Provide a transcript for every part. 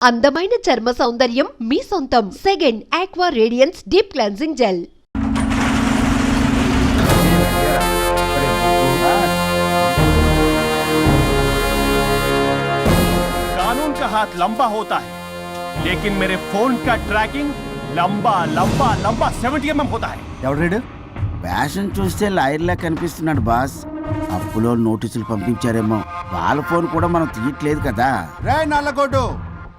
అందమైన చర్మ సౌందర్యం మీ సొంతం second aqua radiance deep cleansing gel कानून का हाथ लंबा होता है लेकिन मेरे फोन का ट्रैकिंग लंबा लंबा लंबा 70 mm होता है ఎవడ్రాడు ఫ్యాషన్ చూస్తే లాయర్లా కనిపిస్తున్నాడు బాస్ అప్పులో నోటీసులు పంపించారేమో వాళ్ళ ఫోన్ కూడా మనం తీయట్లేదు కదా రే నల్లగొడ్డు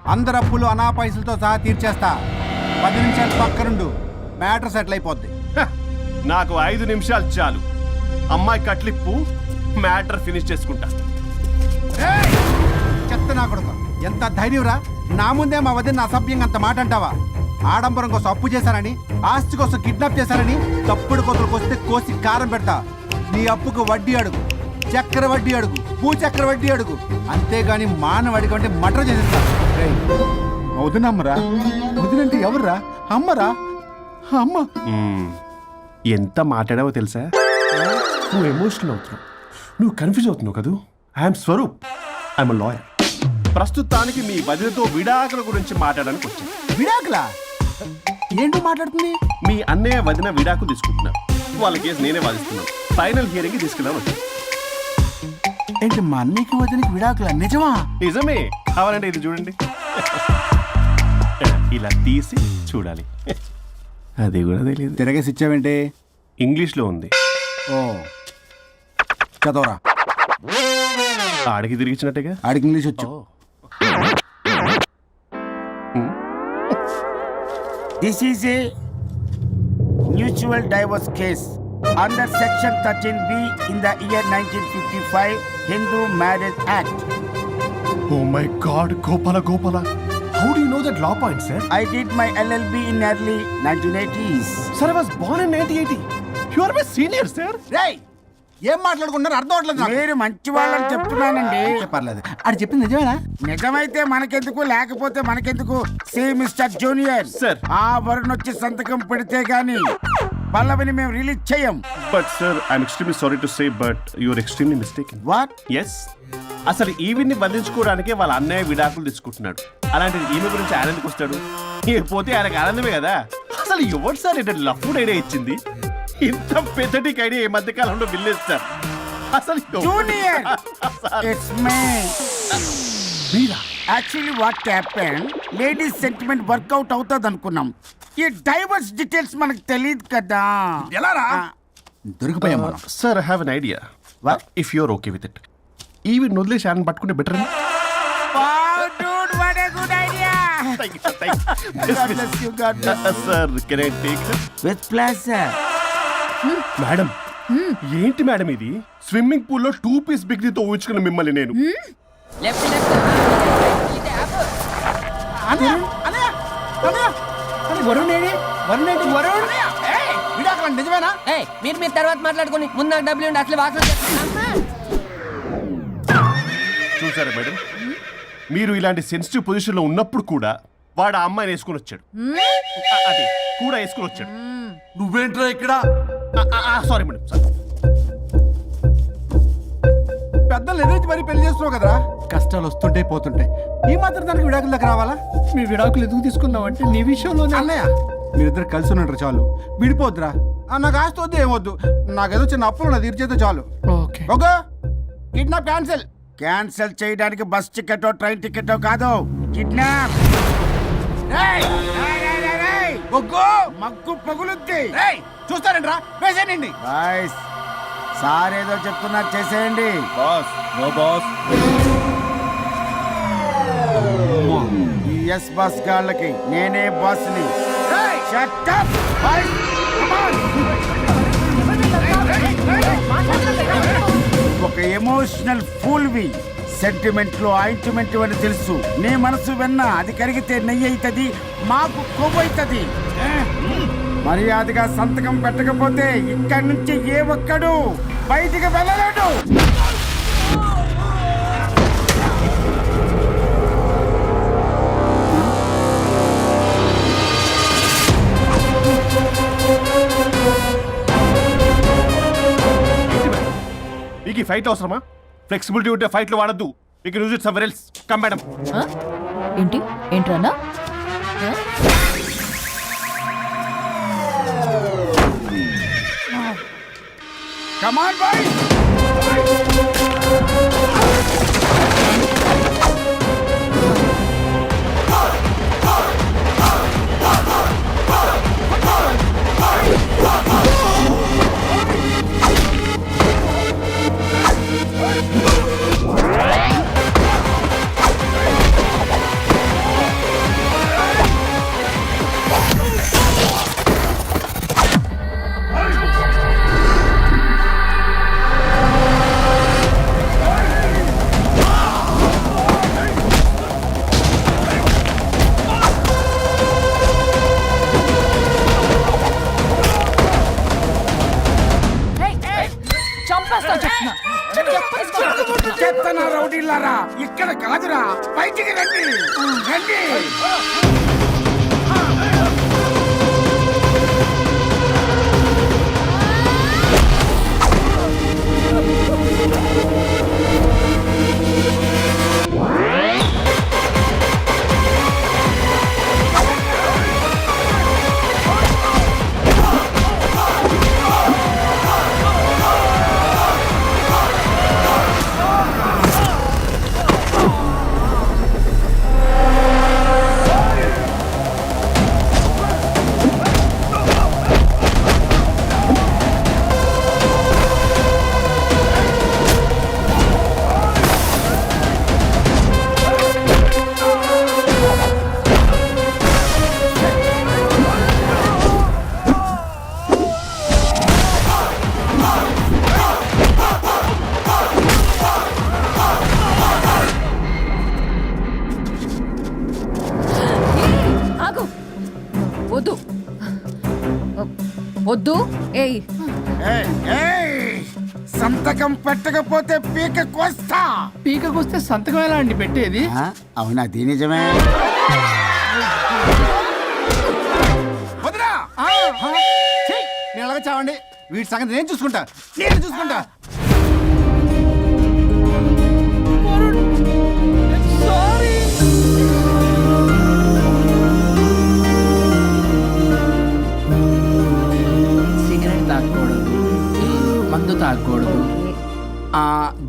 అందరు అప్పులు అనా పైసలతో సహా తీర్చేస్తా. పది నిమిషాలు పక్కనుండు. మ్యాటర్ సెటిల్ అయిపోద్ది. నాకు ఐదు నిమిషాలు చాలు. అమ్మాయి కట్లిప్పు మ్యాటర్ ఫినిష్ చేసుకుంటా! చెత్త నా కొడుకు. ఎంత ధైర్యంరా నా ముందే మా వదిన అసభ్యంగా అంత మాట అంటావా? ఆడంబరం కోసం అప్పు చేశారని ఆస్తి కోసం కిడ్నాప్ చేశారని తప్పుడు కొతులకు వస్తే కోసి కారం పెడతా. నీ అప్పుకు వడ్డీ అడుగు. చక్కెర వడ్డీ అడుగు. పూ చక్కెర వడ్డీ అడుగు. అంతేగాని మానవ అడిగి అంటే మటర్ చేసేస్తా. రేయ్, మా వదినమ్మరా? వదినంటే ఎవర్రా? అమ్మరా? అమ్మ. మ్మ్. ఎంత మాట్లాడావో తెలుసా? నువ్వు ఎమోషనల్ అవుతున్నావు. నువ్వు కన్ఫ్యూజ్ అవుతున్నావు కదూ? ఐఎమ్ స్వరూప్ ఐఎమ్ లాయర్ ప్రస్తుతానికి మీ వదినతో విడాకుల గురించి మాట్లాడడానికి వచ్చాను విడాకులా? ఏంటో మాట్లాడుతుంది? మీ అన్నయ్య వదిన విడాకు తీసుకుంటున్నారు. వాళ్ళ కేసు నేనే వాదిస్తున్నాను. ఫైనల్ హియరింగ్ తీసుకెళ్ళాను ఏంటి మా అన్నయ్యకి వదినకి విడాకులా? నిజమా? నిజమే. కావాలంటే ఇది చూడండి. ఇలా తీసి చూడాలి. అది కూడా తెలియదు తిరగేసి ఇచ్చావేంటి? ఇంగ్లీష్లో ఉంది. ఓ. చదవరా? ఆడికి తిరిగిచ్చినట్టుగా? ఆడికి ఇంగ్లీష్ వచ్చు. This is a mutual divorce case under section thirteen B in the year nineteen fifty five Hindu marriage act oh my God Gopala Gopala how do you know that law point sir I did my LLB in early nineteen eighties sir I was born in 1980 you are my senior sir రేయ్ ఏం మాట్లాడుకుంటున్నారు? అర్థం అవట్లేదు నాకు. మీరు మంచి వాళ్ళని చెప్తున్నానండి. పర్లేదు ఆడు చెప్పింది నిజమేనా? నిజమైతే మనకెందుకు లేకపోతే మనకెందుకు సి మిస్టర్ జూనియర్? Sir. ఆ వరుణ్ వచ్చి సంతకం పెడితే గాని పల్లవిని మేము రిలీజ్ చేయం but sir I'm extremely sorry to say but you are extremely mistaken what is అసలు ఈవిని బంధించుకోవడానికే వాళ్ళ అన్నయ్య విడాకులు తీసుకుంటున్నాడు. అలాంటిది ఈమె గురించి ఆనందకు వస్తాడు? ఏ పోతే ఆయనకు ఆనందమే కదా? అసలు ఎవరు సార్ ఏంటంటే లఫ్డ్ ఐడియా ఇచ్చింది? ఇంత పెద్దటికి ఐడియా ఈ మధ్య కాలంలో విల్లేస్తారు అసలు? Junior! Sir, it's me Meera? Actually what happen ladies sentiment work out అవుతుంది అనుకున్నాం. ఈ డైవర్స్ డీటెయిల్స్ మనకు తెలియదు కదా. ఎలా రా దొరికిపోయాం మనం. Sir I have an idea? If your okay with it ఈవిని వదిలేసి ఆయన పట్టుకుంటే better wow, dude, what a good idea. God bless you, God bless you. Sir. Madam ఏంటి మేడం ఇది? స్విమ్మింగ్ పూల్లో టూ పీస్ బిగ్నీతో ఊహించుకున్న మిమ్మల్ని నేను. నిజమేనా? ఏయ్ మీరు మీరు తర్వాత మాట్లాడుకుని ముందు నాకు డబ్బులు ఉండి అసలు వాసన. చూసారా మేడం. మీరు ఇలాంటి సెన్సిటివ్ పొజిషన్లో ఉన్నప్పుడు కూడా వాడు ఆ అమ్మాయిని వేసుకుని వచ్చాడు. అ- అదే కూడా వేసుకుని వచ్చాడు. నువ్వేంట్రా ఇక్కడ? సారీ మేడం సారీ పెద్దలు ఎదురు మరి పెళ్ళి చేస్తున్నావు కదరా? కష్టాలు వస్తుంటే పోతుంటే ఈ మాత్రం దానికి విడాకుల దగ్గర రావాలా? మీ విడాకులు ఎందుకు తీసుకున్నావు అంటే నీ విషయంలోనే. అన్నయ్య. మీరిద్దరు కలిసి ఉన్నట్టు చాలు. విడిపోద్దురా. ఆ, నాకు ఆస్తి వద్దు ఏమొద్దు నాకేదో చిన్న అప్పులు నా తీర్చేదో చాలు. Okay. Okay kidnap cancel. Cancel చేయడానికి బస్ టికెటో ట్రైన్ టికెటో కాదు కిడ్నాప్ మగ్గు పగులుద్ది చూస్తారంట్రా వేసేయండి బాయ్స్ సార్ ఏదో చెప్తున్నారు చేసేయండి బాస్ నో బాస్ ఈ ఎస్ బస్ గాళ్ళకి నేనే బాస్ని Shut up, boys. ఒక ఎమోషనల్ ఫూల్వి సెంటిమెంట్లో ఆయింట్మెంట్ అని తెలుసు. నీ మనసు వెన్న అది కరిగితే నెయ్యి అవుతుంది మాకు కొవ్వు అవుతుంది మర్యాదగా సంతకం పెట్టకపోతే ఇక్కడి నుంచి ఏ ఒక్కడు బయటికి వెళ్ళలేడు. మీకు ఈ ఫైట్ అవసరమా? ఫ్లెక్సిబిలిటీ ఉంటే ఫైట్లో వాడద్దు. మీకు use it somewhere else come madam ఏంటి? ఏంట్రన్నా కమాన్ బాయ్ రౌడీలారా ఇక్కడ కాదురా బయటికి రండి. రండి. వద్దు. ఏయ్! సంతకం పెట్టకపోతే పీక కోస్తా. పీకకొస్తే సంతకం ఎలా అండి పెట్టేది? ఆ, అవునా అది నిజమే. వదిరా ఛీ, నేను అలాగే చావండి. వీటి సంగతి నేను చూసుకుంటా. నేను చూసుకుంటా.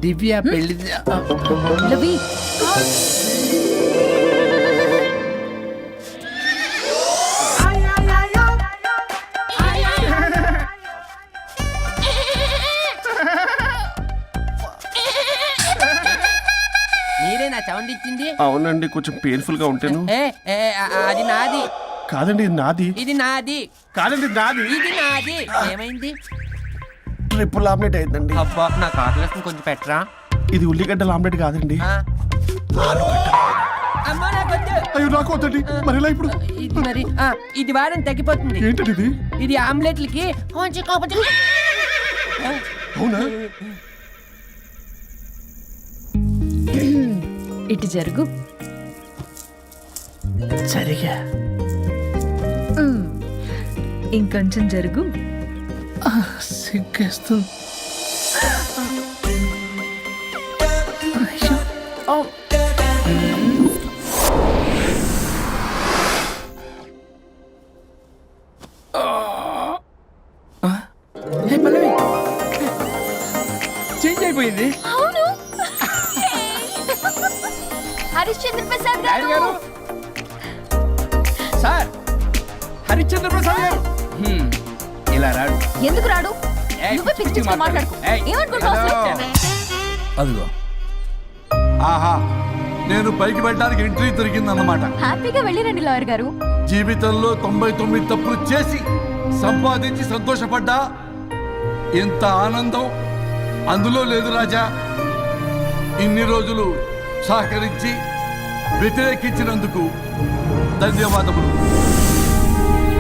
దివ్య పెళ్ళి లవి. మీరే నా సౌండ్ ఇచ్చింది? అవునండి కొంచెం పెయిన్ఫుల్గా ఉంటాను. ఏ ఏ, ఆ, అది నాది. కాదండి ఇది నాది. ఇది నాది. కాదండి ఇది నాది. ఇది నాది. ఏమైంది? ట్రిపుల్ ఆమ్లెట్ అయిందండి అబ్బా నా కాకులేసుకుని కొంచెం పెట్టరా? ఇది ఉల్లిగడ్డల ఆమ్లెట్ కాదండి. అయ్యో నాకు వద్దండి. మరి ఇలా ఇప్పుడు? ఇది మరి ఆ, ఇది వారం తగ్గిపోతుంది. ఏంటండి ఇది? ఇది ఆమ్లెట్లకి కొంచెం కాకపోతే అవునా? ఇటు జరుగు. సరిగా. ఇంకొంచెం జరుగు. సిగ్గేస్తుంది చేంజ్ అయిపోయింది అవును హరిశ్చంద్ర ప్రసాద్ నాయుడు గారు సార్ హరిశ్చంద్ర ప్రసాద్ గారు హ్మ్, ఇలా రాడు ఎందుకు రాడు నువ్వే పిచ్చి పిచ్చిగా మాట్లాడుకో. ఏయ్, ఏమనుకుంటున్నావు అసలు? అదిగో. ఆహా నేను పైకి వెళ్ళడానికి ఎంట్రీ దొరికిందన్నమాట. హ్యాపీగా వెళ్ళిరండి లాయర్ గారు. జీవితంలో తొంభై తొమ్మిది తప్పులు చేసి సంపాదించి సంతోషపడ్డా? ఇంత ఆనందం. అందులో లేదు రాజా. ఇన్ని రోజులు సహకరించి వ్యతిరేకించినందుకు ధన్యవాదములు.